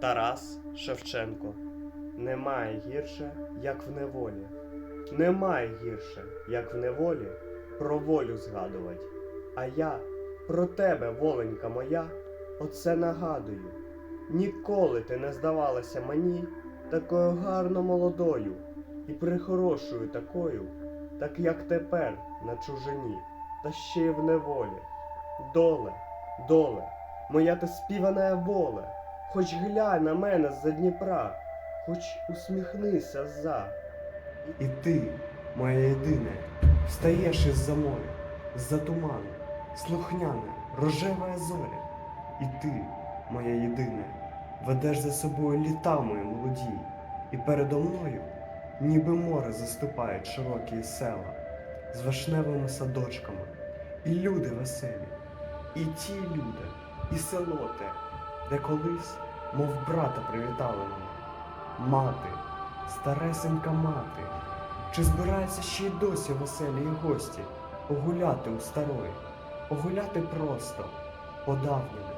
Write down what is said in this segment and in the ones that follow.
Тарас Шевченко. Немає гірше, як в неволі. Немає гірше, як в неволі, про волю згадувать. А я про тебе, воленька моя, оце нагадую. Ніколи ти не здавалася мені такою гарно молодою і прихорошою такою, так як тепер на чужині, та ще й в неволі. Доле, доле, моя ти співана воле, хоч глянь на мене з-за Дніпра, хоч усміхнися за. І ти, моя єдине, встаєш із-за моря, з-за туману, слухняна, рожева зоря. І ти, моя єдине, ведеш за собою літа мої молоді, і передо мною, ніби море заступають широкі села з вишневими садочками, і люди веселі, і ті люди, і село те, де колись, мов брата, привітали мене. Мати, старесенька мати, чи збирається ще й досі веселі й гості погуляти у старої, погуляти просто, по-давньому,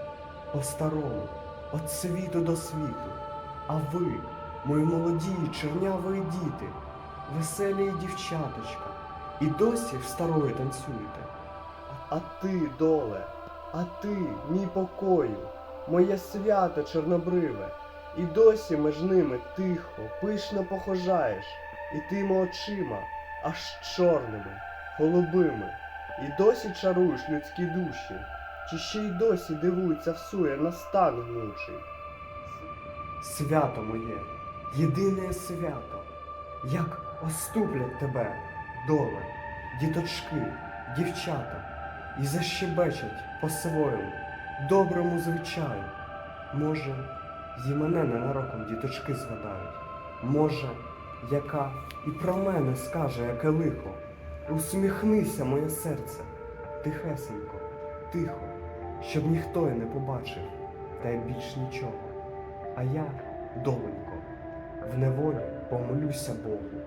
по-старому, від світу до світу. А ви, мої молоді чернявої діти, веселі дівчаточка, і досі в старої танцюєте. А ти, доле, а ти, мій покою, моє свято чорнобриве, і досі між ними тихо, пишно похожаєш, і тими очима, аж чорними, голубими, і досі чаруєш людські душі, чи ще й досі дивується всує на стан гнучий. Свято моє, єдине свято, як оступлять тебе, доле, діточки, дівчата, і защебечуть по-своєму, доброму звичаю. Може, і мене ненароком діточки згадають. Може, яка і про мене скаже, яке лихо. Усміхнися, моє серце, тихесенько, тихо, щоб ніхто й не побачив, та й більш нічого. А я, доленько, в неволі помолюся Богу,